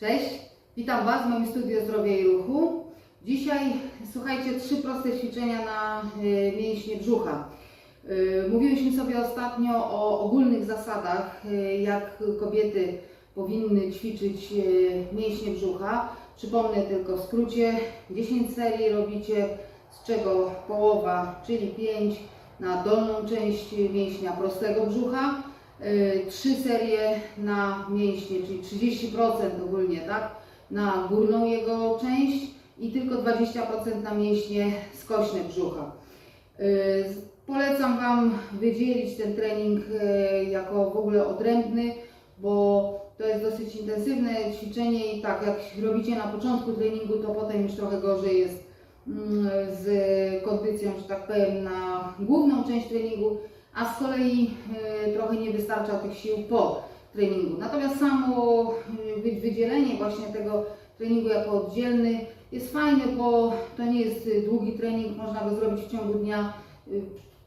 Cześć, witam Was w moim studiu Zdrowia i Ruchu. Dzisiaj słuchajcie, trzy proste ćwiczenia na y, mięśnie brzucha. Y, Mówiłyśmy sobie ostatnio o ogólnych zasadach, y, jak kobiety powinny ćwiczyć y, mięśnie brzucha. Przypomnę tylko w skrócie, 10 serii robicie, z czego połowa, czyli 5 na dolną część mięśnia prostego brzucha, trzy serie na mięśnie, czyli 30% ogólnie, tak, na górną jego część i tylko 20% na mięśnie skośne brzucha. Y, Polecam Wam wydzielić ten trening y, jako w ogóle odrębny, bo to jest dosyć intensywne ćwiczenie i tak jak robicie na początku treningu, to potem już trochę gorzej jest mm, z kondycją, że tak powiem, na główną część treningu, a z kolei y, trochę nie wystarcza tych sił po treningu. Natomiast samo y, wy- wydzielenie właśnie tego treningu jako oddzielny jest fajne, bo to nie jest y, długi trening, można go zrobić w ciągu dnia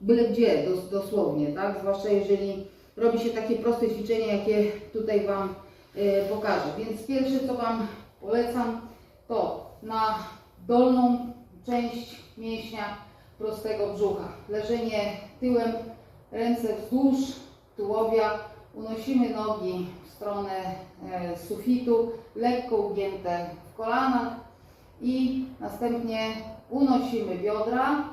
byle gdzie, dos, dosłownie, tak? Zwłaszcza jeżeli robi się takie proste ćwiczenie, jakie tutaj Wam pokażę. Więc pierwsze, co Wam polecam, to na dolną część mięśnia prostego brzucha. Leżenie tyłem, ręce wzdłuż tułowia, unosimy nogi w stronę e, sufitu, lekko ugięte w kolanach i następnie unosimy biodra,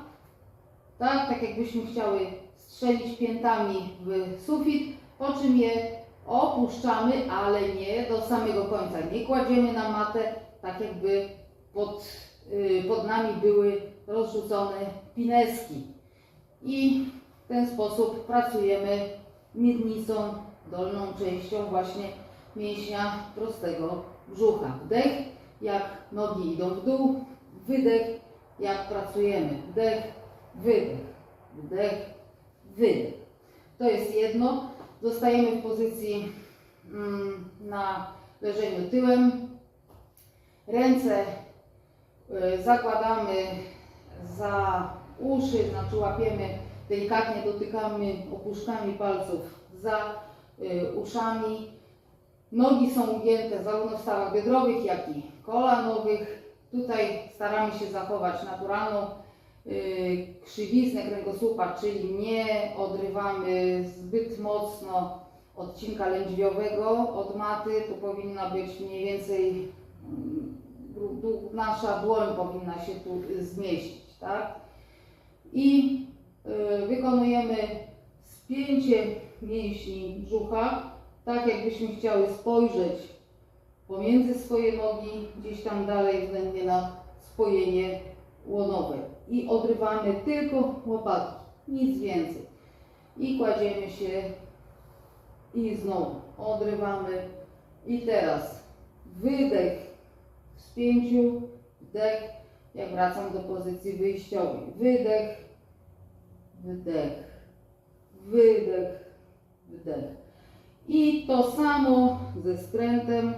tak, tak jakbyśmy chciały strzelić piętami w sufit, po czym je opuszczamy, ale nie do samego końca. Nie kładziemy na matę, tak jakby pod, y, pod nami były rozrzucone pineski. I w ten sposób pracujemy miednicą, dolną częścią właśnie mięśnia prostego brzucha. Wdech, jak nogi idą w dół, wydech, jak pracujemy. Wdech, wydech, wdech, wydech. To jest jedno. Zostajemy w pozycji mm, na leżeniu tyłem. Ręce y, zakładamy za uszy, znaczy łapiemy delikatnie, dotykamy opuszkami palców za y, uszami. Nogi są ugięte zarówno w stawach biodrowych, jak i kolanowych. Tutaj staramy się zachować naturalną y, krzywiznę kręgosłupa, czyli nie odrywamy zbyt mocno odcinka lędźwiowego od maty. Tu powinna być mniej więcej mm, nasza dłoń powinna się tu zmieścić, tak? I wykonujemy spięcie mięśni brzucha, tak jakbyśmy chciały spojrzeć pomiędzy swoje nogi, gdzieś tam dalej względnie na spojenie łonowe. I odrywamy tylko łopatki, nic więcej. I kładziemy się i znowu odrywamy. I teraz wydech w spięciu, wdech, jak wracam do pozycji wyjściowej. Wydech, wdech, wydech, wdech. I to samo ze skrętem,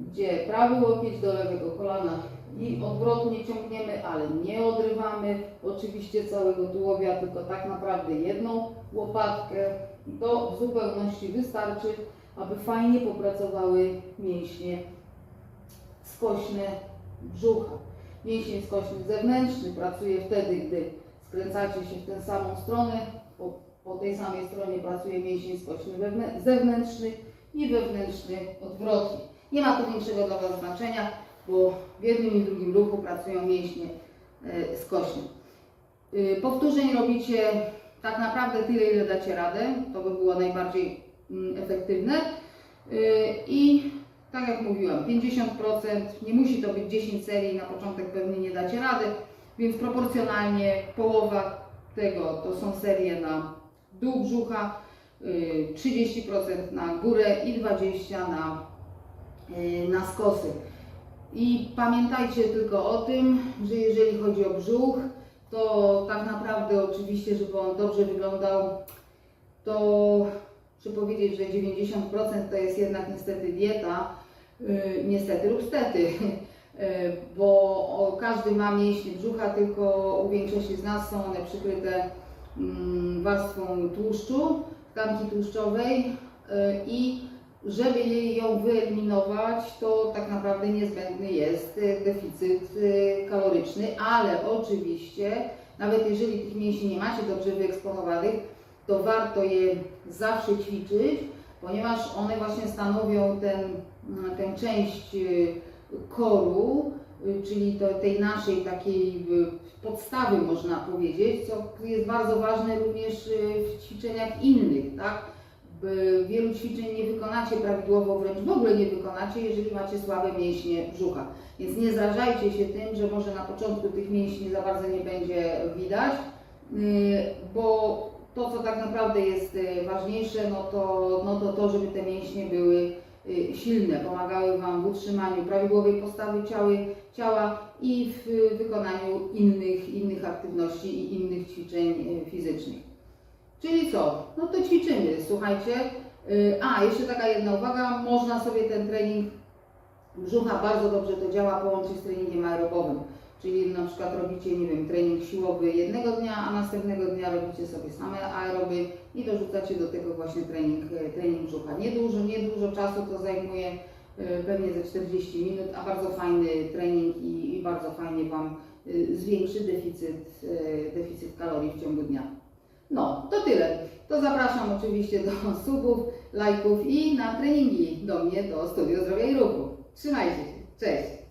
gdzie prawy łokieć do lewego kolana i odwrotnie ciągniemy, ale nie odrywamy oczywiście całego tułowia, tylko tak naprawdę jedną łopatkę. To w zupełności wystarczy, aby fajnie popracowały mięśnie skośne brzucha. Mięsień skośny zewnętrzny pracuje wtedy, gdy skręcacie się w tę samą stronę. Po, po tej samej stronie pracuje mięsień wewnę- zewnętrzny i wewnętrzny odwrotnie. Nie ma to większego dla Was znaczenia, bo w jednym i drugim ruchu pracują mięśnie e, skośne. Y, Powtórzeń robicie tak naprawdę tyle, ile dacie radę. To by było najbardziej mm, efektywne. Y, I tak jak mówiłam, 50%, nie musi to być 10 serii, na początek pewnie nie dacie rady, więc proporcjonalnie połowa tego to są serie na dół brzucha, y, 30% na górę i 20% na, y, na skosy. I pamiętajcie tylko o tym, że jeżeli chodzi o brzuch, to tak naprawdę oczywiście, żeby on dobrze wyglądał, to muszę powiedzieć, że 90% to jest jednak niestety dieta, yy, niestety lub stety, bo o, każdy ma mięśnie brzucha, tylko u większości z nas są one przykryte mm, warstwą tłuszczu, tkanki tłuszczowej yy, i żeby ją wyeliminować, to tak naprawdę niezbędny jest e, deficyt e, kaloryczny, ale oczywiście, nawet jeżeli tych mięśni nie macie dobrze wyeksponowanych, to warto je zawsze ćwiczyć, ponieważ one właśnie stanowią ten, mm, tę część koru, y, czyli tej naszej takiej y, podstawy można powiedzieć, co jest bardzo ważne również y, w ćwiczeniach innych, tak? Wielu ćwiczeń nie wykonacie prawidłowo, wręcz w ogóle nie wykonacie, jeżeli macie słabe mięśnie brzucha. Więc nie zrażajcie się tym, że może na początku tych mięśni za bardzo nie będzie widać, bo to, co tak naprawdę jest ważniejsze, no to, no to to, żeby te mięśnie były silne, pomagały Wam w utrzymaniu prawidłowej postawy ciały, ciała i w y, wykonaniu innych, innych aktywności i innych ćwiczeń y, fizycznych. Czyli co? No to ćwiczymy, słuchajcie. Y, A, jeszcze taka jedna uwaga, można sobie ten trening brzucha bardzo dobrze to działa połączyć z treningiem aerobowym. Czyli na przykład robicie, nie wiem, trening siłowy jednego dnia, a następnego dnia robicie sobie same aeroby i dorzucacie do tego właśnie trening, e, trening brzucha. Niedużo, niedużo czasu to zajmuje, e, pewnie ze 40 minut, a bardzo fajny trening i, i bardzo fajnie Wam e, zwiększy deficyt, deficyt kalorii w ciągu dnia. No, to tyle. To zapraszam oczywiście do subów, lajków i na treningi do mnie, do Studio Zdrowia i Ruchu. Trzymajcie się. Cześć!